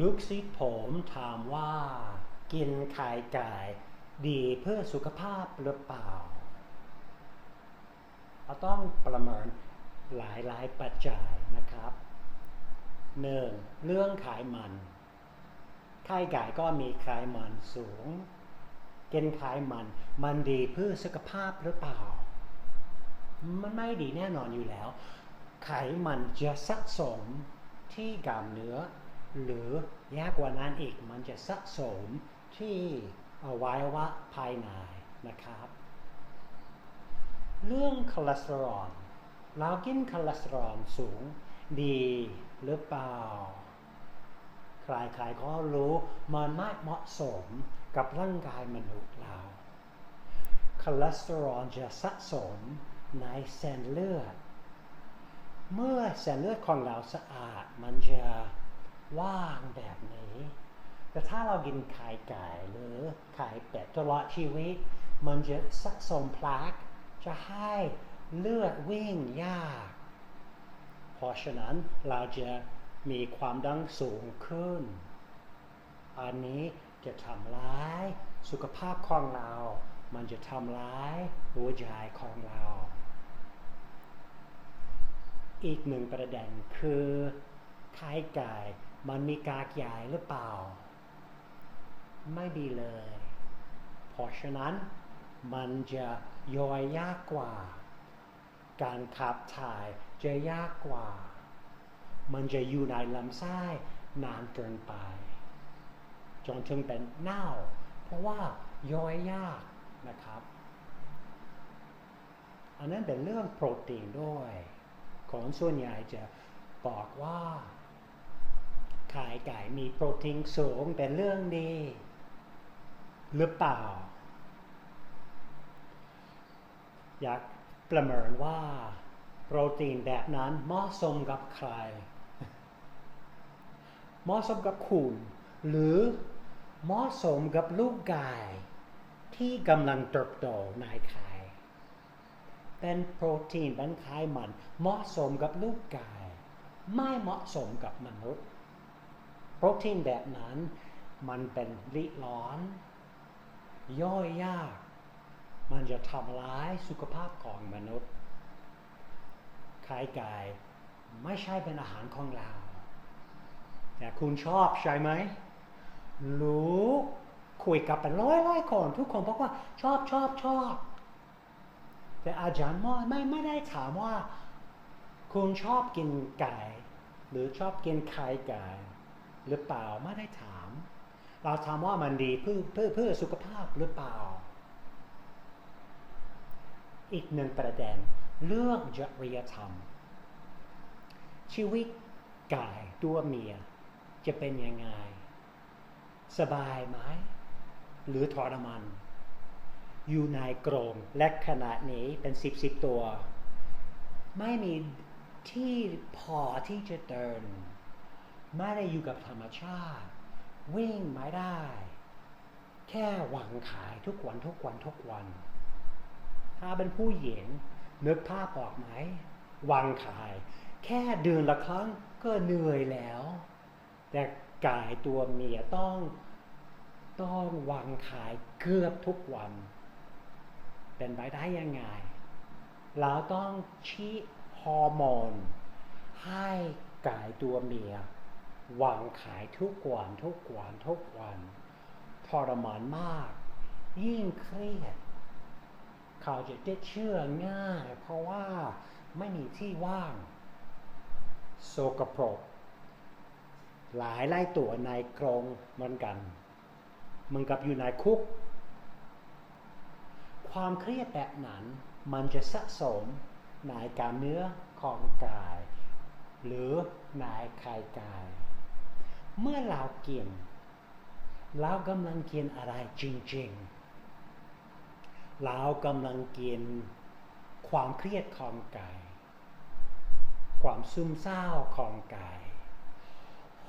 ลูกศิษย์ผมถามว่า กินไข่ไก่ดีเพื่อสุขภาพหรือเปล่าเราต้องประเมินหลายหลายปัจจัยนะครับหนึ่งเรื่องไขมันไข่ไก่ก็มีไขมันสูง กินไขมันมันดีเพื่อสุขภาพหรือเปล่า มันไม่ดีแน่นอนอยู่แล้ว ไขมันจะสะสมที่กล้ามเนื้อ หรือยากกว่านั้นอีกมันจะสะสมที่อวัยวะภายในนะครับ เรื่องคอเลสเตอรอลเรากินคอเลสเตอรอลสูงดีหรือเปล่า ใครๆก็รู้มันไม่เหมาะสมกับร่างกายมนุษย์เราคอเลสเตอรอลจะสะสมในเส้นเลือด เมื่อเส้นเลือดของเราสะอาดมันจะ ว่างแบบนี้ แต่ถ้าเรากินไข่ไก่หรือไข่เป็ดตลอดชีวิต มันจะสะสมพลาสจะให้เลือดวิ่งยาก เพราะฉะนั้นเราจะมีความดันสูงขึ้น อันนี้จะทำร้ายสุขภาพของเรา มันจะทำร้ายหัวใจของเรา อีกหนึ่งประเด็นคือไข่ไก่ มันมีกากใหญ่หรือเปล่า ไม่ดีเลย เพราะฉะนั้นมันจะย่อยยากกว่า การขับถ่ายจะยากกว่า มันจะอยู่ในลำไส้นานเกินไปจนถึงเป็นเน่า เพราะว่าย่อยยากนะครับ อันนั้นเป็นเรื่องโปรตีนด้วยคนส่วนใหญ่จะบอกว่า ไข่ไก่มีโปรตีนสูงเป็นเรื่องดี หรือเปล่า อยากประเมินว่า โปรตีนแบบนั้นเหมาะสมกับใคร เหมาะสมกับคุณ หรือเหมาะสมกับลูกไก่ที่กำลังเติบโตในไข่เป็นโปรตีนเป็นไขมันเหมาะสมกับลูกไก่ไม่เหมาะสมกับมนุษย์ โปรตีนแบบนั้น มันเป็นริร้อน ย่อยยาก มันจะทำร้ายสุขภาพของมนุษย์ไข่ไก่ไม่ใช่เป็นอาหารของเรา แต่คุณชอบใช่ไหม รู้คุยกับเป็นร้อยร้อยคนทุกคนบอกว่าชอบชอบชอบ แต่อาจารย์มอไม่ไม่ได้ถามว่า คุณชอบกินไก่ หรือชอบกินไข่ไก่ หรือเปล่าไม่ได้ถาม เราถามว่ามันดีเพื่อเพื่อเพื่อสุขภาพหรือเปล่า อีกหนึ่งประเด็นเรื่องจริยธรรม ชีวิตไก่ตัวเมียจะเป็นยังไง สบายไหมหรือทรมานอยู่ในกรงและขนาดนี้เป็นสิบสิบตัว ไม่มีที่พอที่จะเดิน ไม่ได้อยู่กับธรรมชาติ วิ่งไม่ได้ แค่หวังขายทุกวันทุกวันทุกวัน ถ้าเป็นผู้หญิงนึกภาพออกไหมวางขาย แค่เดือนละครั้งก็เหนื่อยแล้ว แต่กายตัวเมียต้องต้องวางขายเกือบทุกวัน เป็นไปได้ยังไง เราต้องชี้ฮอร์โมน ให้กายตัวเมีย วางขายทุกวันทุกวันทุกวันทรมานมาก ยิ่งเครียด เขาจะติดเชื่อง่าย เพราะว่าไม่มีที่ว่างโซกโปรกหลายไล่ตัวในกรงเหมือนกันเหมือนกับอยู่ในคุก ความเครียดแบบนั้นมันจะสะสมในกล้ามเนื้อของกาย หรือในไข่กาย เมื่อเรากินเรากำลังกินอะไรจริงๆ เรากำลังกินความเครียดของกาย ความซึมเศร้าของกาย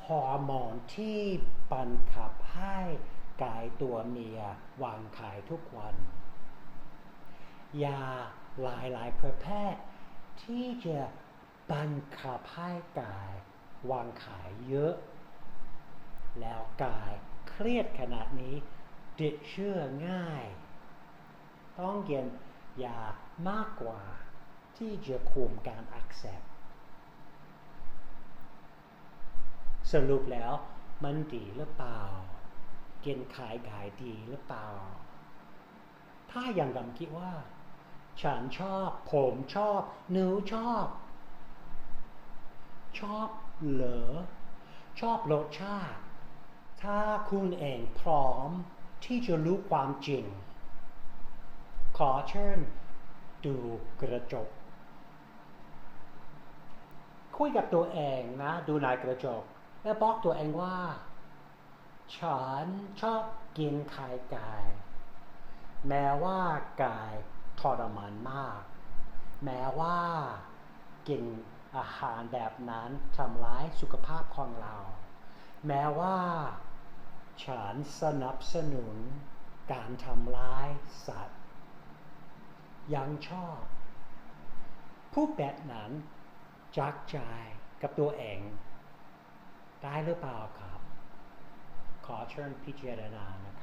ฮอร์โมนที่บังคับให้กายตัวเมียวางขายทุกวัน ยาหลายหลายประเภทที่จะบังคับให้กายวางขายเยอะ แล้วกายเครียดขนาดนี้ติดเชื้อง่าย ต้องกินยามากกว่าที่จะคุมการอักเสบสรุปแล้วมันดีหรือเปล่า เกินขายขายดีหรือเปล่า ถ้าอย่างดำคิดว่า ฉันชอบ ผมชอบหนูชอบ ชอบเหรอชอบรสชาติ ถ้าคุณเองพร้อมที่จะรู้ความจริง ขอเชิญดูกระจก คุยกับตัวเองนะ ดูในกระจก แล้วบอกตัวเองว่า ฉันชอบกินไข่ไก่แม้ว่ากายทรมานมาก แม้ว่ากินอาหารแบบนั้นทำร้ายสุขภาพของเรา แม้ว่า ฉันสนับสนุนการทำร้ายสัตว์ ยังชอบ ผู้แบบนั้นจักใจกับตัวเอง ได้หรือเปล่าครับ ขอเชิญพิจารณานะครับ